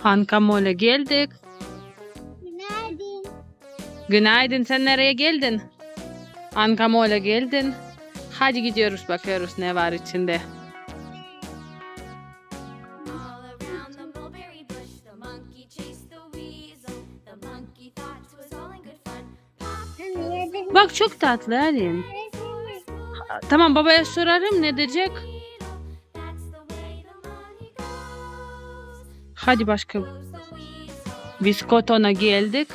Hankamol'e geldik. Günaydın. Günaydın. Sen nereye geldin? Hankamol'e geldin. Hadi gidiyoruz bakıyoruz ne var içinde. Bak çok tatlı Alin. Tamam babaya sorarım ne diyecek. Hadi başka. Goes the weasel. Biz Koton'a geldik.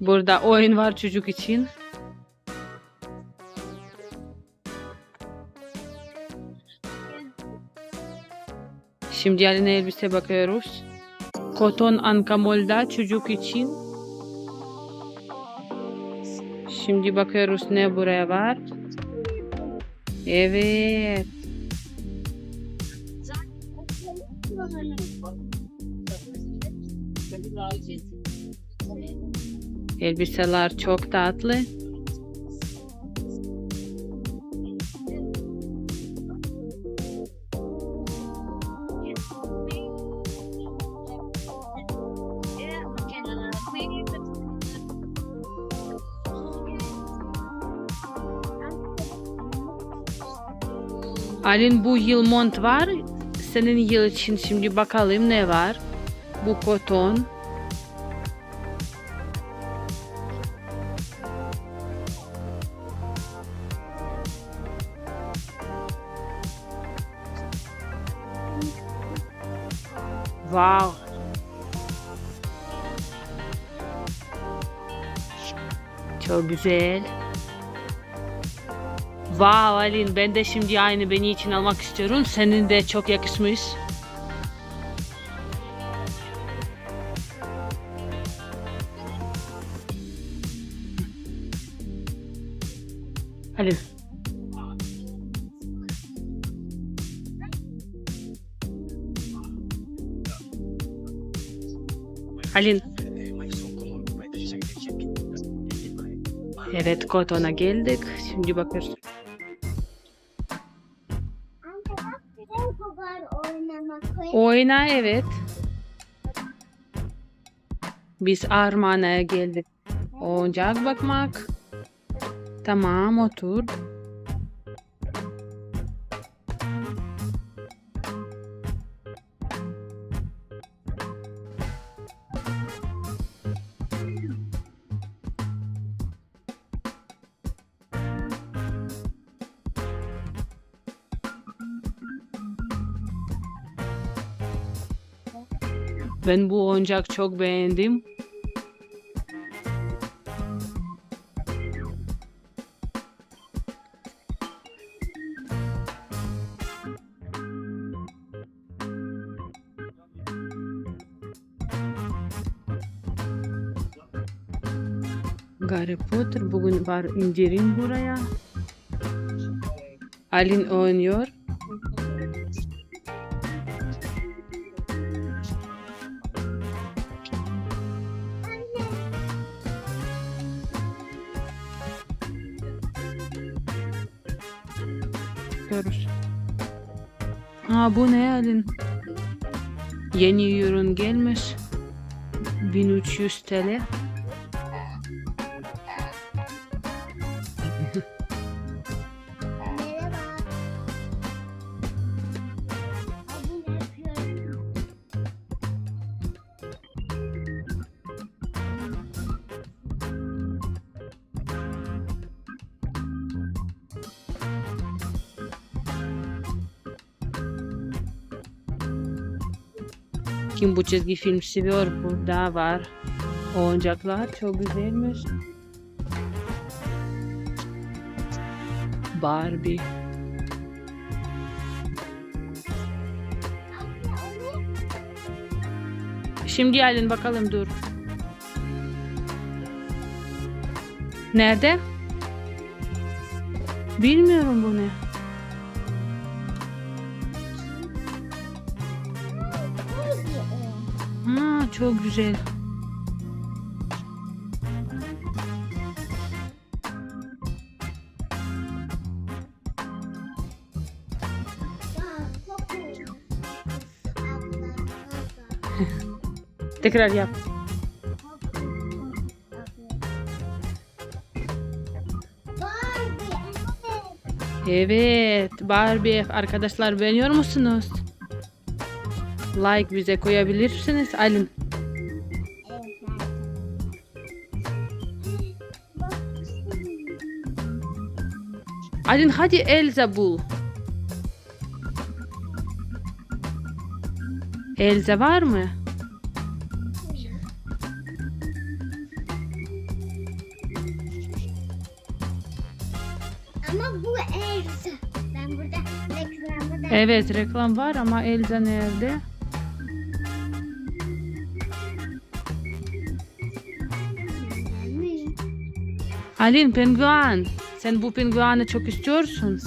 Burada oyun var çocuk için. Şimdi Alin'e elbise bakıyoruz. Koton Ankamol'da çocuk için. Şimdi bakıyoruz ne buraya var. Evet. Elbiseler çok tatlı. Alin bu yıl mont var. Senin yıl için şimdi bakalım ne var. Bu koton. Wow. Çok güzel. Wow Alin ben de şimdi aynı beni için almak istiyorum. Senin de çok yakışmış. Alin. Evet Koton'a geldik. Şimdi bakıyoruz. Oyna evet. Biz Armana'ya geldik. Oyuncak bakmak. Tamam otur. Ben bu oyuncak çok beğendim. Harry Potter bugün var indirim buraya. Alin oynuyor. Aa bu ne Alin? Yeni ürün gelmiş. 1300 TL. Kim bu çizgi film seviyor burada var. Oyuncaklar çok güzelmiş. Barbie. Şimdi gelin bakalım dur. Nerede? Bilmiyorum bu ne. Çok güzel. Tekrar yap. Evet Barbie arkadaşlar beğeniyor musunuz? Like bize koyabilirsiniz Alin. Alin hadi Elsa bul. Elsa var mı? Ama bu Elsa. Ben burada reklamı da Evet reklam var ama Elsa nerede? Alin penguen. Sen bu pengueni çok istiyorsun.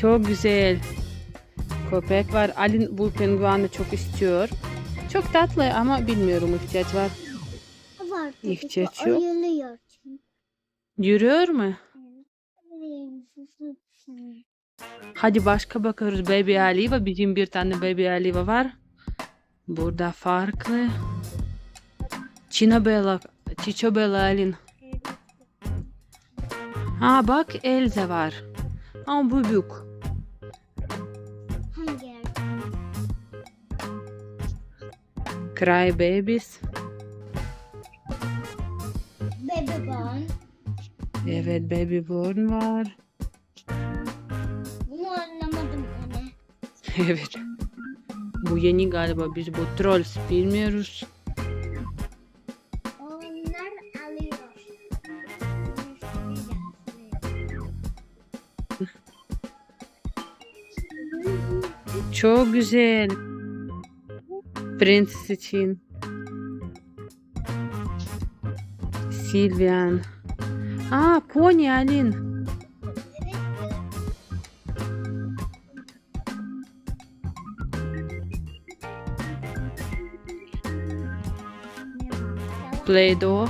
Çok güzel. Köpek var. Alin bu pengueni çok istiyor. Çok tatlı ama bilmiyorum ihtiyaç var. Var İhtiyaç yok. Yürüyor mu? Evet. Hadi başka bakıyoruz. Baby Aliva. Bizim bir tane Baby Aliva var. Burada farklı. Çinabella. Çiçobella Alin. Ha bak Elsa var. Ama bu büyük. Cry Babies. Baby Born. Evet Baby Born var. evet. Bu yeni galiba. Biz bu Trolls bilmiyoruz. Onlar alıyor. Çok güzel. Prenses için. Sylvian. Aa Pony Alin. Play-Doh.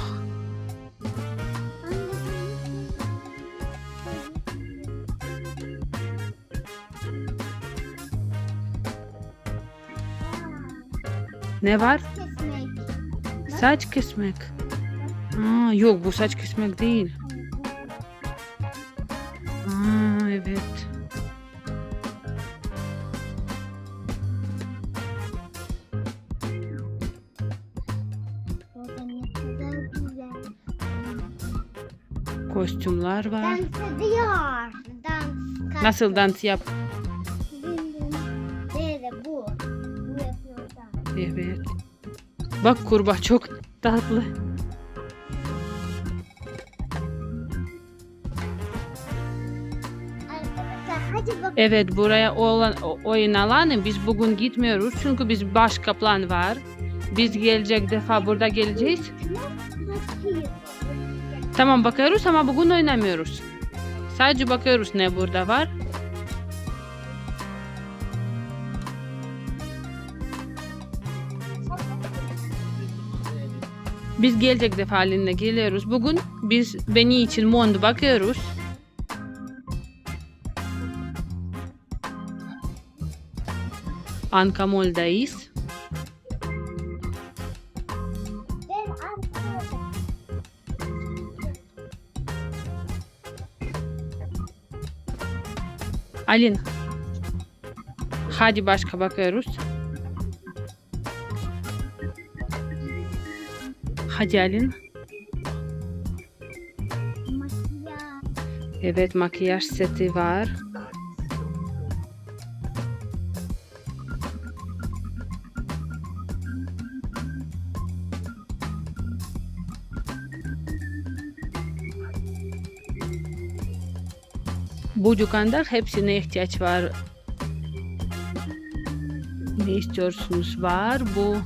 Ne var? Kesmek. Saç kesmek. Aa, yok bu saç kesmek değil. Kostümler var. Dans ediyor. Dans. Nasıl dans yap? Böyle bu. Bu yapıyor dans. Evet. Bak kurbağa çok tatlı. Evet buraya olan oyun alanı biz bugün gitmiyoruz çünkü biz başka plan var. Biz gelecek defa burada geleceğiz. Tamam bakıyoruz ama bugün oynamıyoruz. Sadece bakıyoruz ne burada var. Biz gelecek defa haline geliyoruz. Bugün biz beni için Mond bakıyoruz. Ankamol'dayız. Alin. Hadi başka bakıyoruz. Hadi Alin. Makyaj. Evet makyaj seti var. Bu dükkanda hepsine ihtiyaç var. Ne istiyorsunuz var bu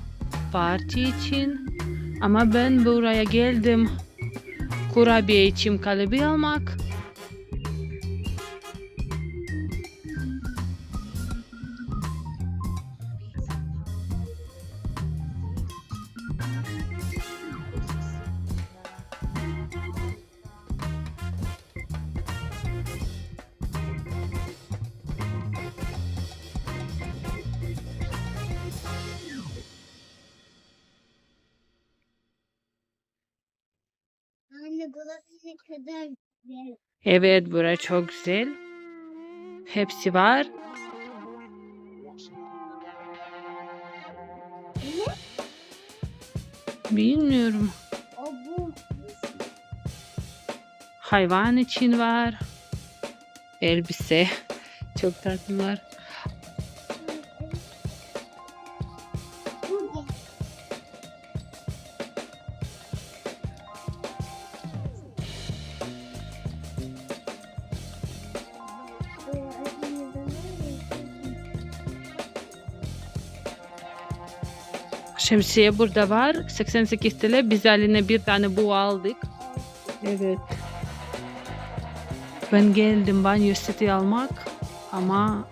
parti için. Ama ben buraya geldim kurabiye için kalıbı almak. Burası kadar güzel. Evet bura çok güzel. Hepsi var. Ne? Bilmiyorum. O bu. Hayvan için var. Elbise. Çok tatlılar. Şemsiye burada var. 88 TL. Biz haline bir tane bu aldık. Evet. Ben geldim banyo seti almak ama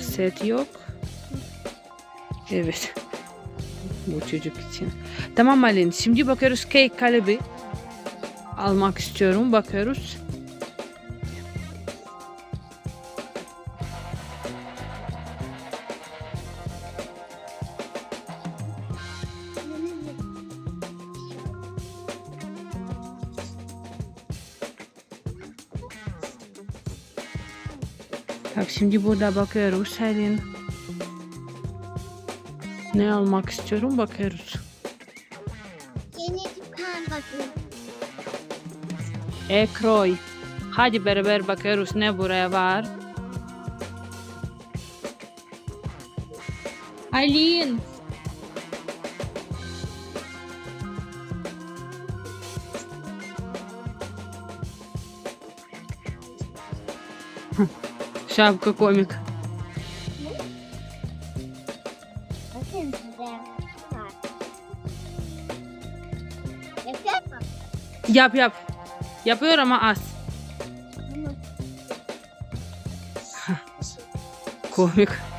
set yok. Evet. Bu çocuk için. Tamam Alin. Şimdi bakıyoruz cake kalıbı. Almak istiyorum. Bakıyoruz. Bak şimdi burada bakıyoruz Helin. Ne almak istiyorum bakıyoruz. Yeni dükkan. Ekroy. Hadi beraber bakıyoruz ne buraya var. Alin. Şapka komik. Bakın size. Var. Yapıyor mu? Yap yap. Yapıyor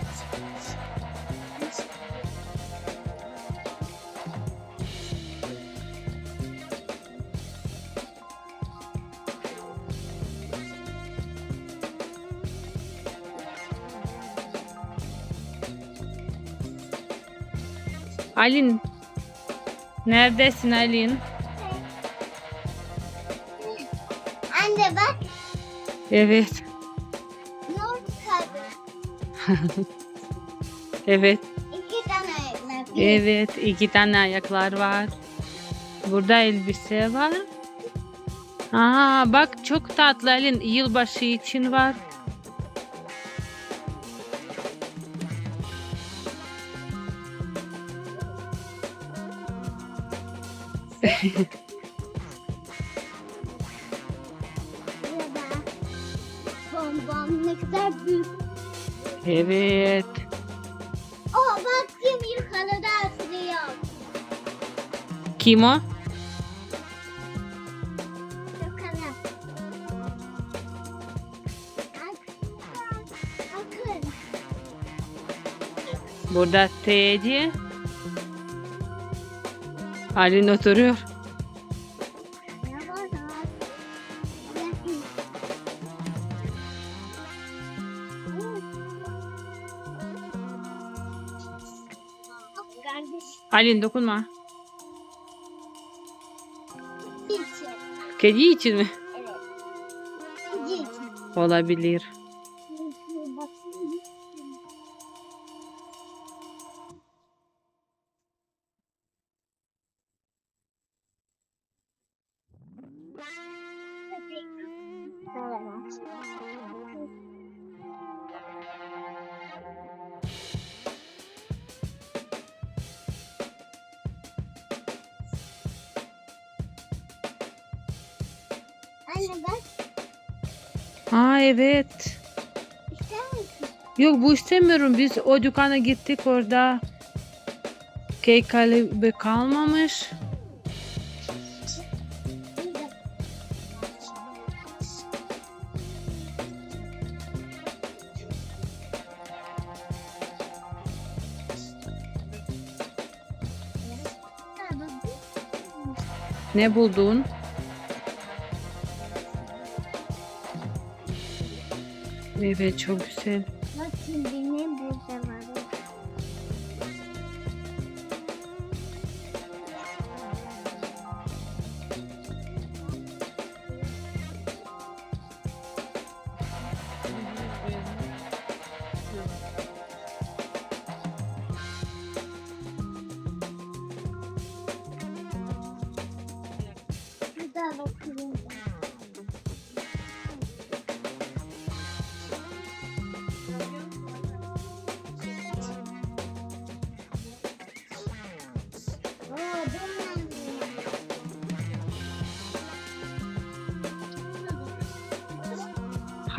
Alin. Neredesin Alin? Anne bak. Evet. Ne oldu kadın? Evet. İki tane ayaklar. Evet. iki tane ayaklar var. Burada elbise var. Aa bak çok tatlı Alin. Yılbaşı için var. Burada. Bonbon ne kadar büyük. Evet. Oh bak kim yukarıda oturuyor. Kim o? Yukarı. Burada Teddy. Alin oturuyor. Alin dokunma. için. Kedi için mi? Evet. Kedi için. Olabilir. Anne bak Aa evet. ister misin? Yok bu istemiyorum. Biz o dükkana gittik orada. Cake kalıbı kalmamış. Ne buldun? Evet çok güzel. Bak şimdi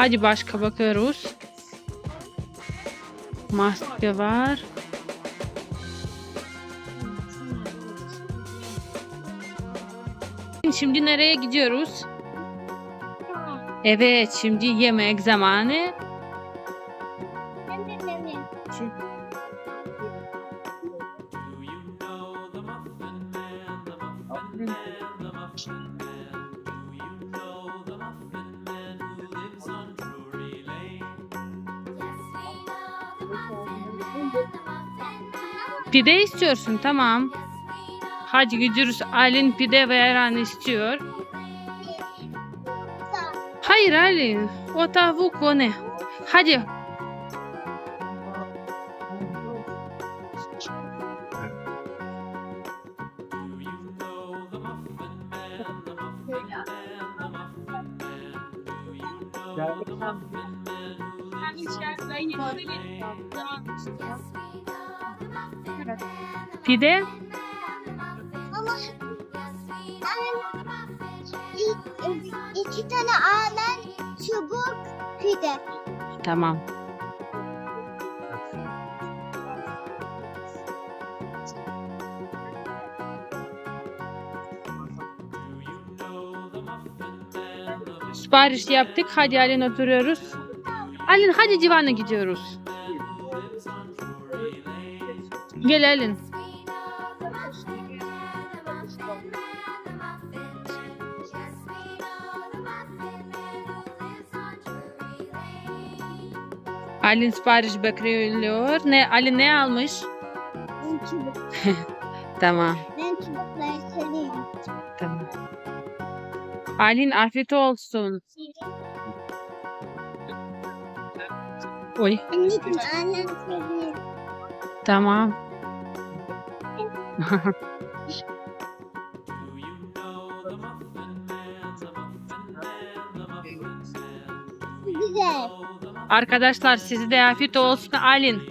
Hadi başka bakıyoruz. Maske var. Şimdi nereye gidiyoruz? Evet, şimdi yemek zamanı. Pide istiyorsun, tamam. Hadi gidiyoruz. Alin pide ve ayran istiyor. Hayır Alin, o tavuk o ne? Hadi. Pide? Ama ben iki, tane ağlar çubuk pide. Tamam. Sipariş yaptık. Hadi Alin oturuyoruz. Alin hadi divana gidiyoruz. Gel Alin. Alin sipariş bekliyor. Ne Alin ne almış? Ben çubuk. Tamam. Ben çubukları seviyorum. Tamam. Alin afiyet olsun. Oy. Anneciğim annem seviyor. Tamam. Arkadaşlar size de afiyet olsun Alin.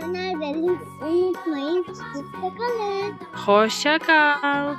Haber verin. Unutmayın. Hoşçakalın. Hoşça kal.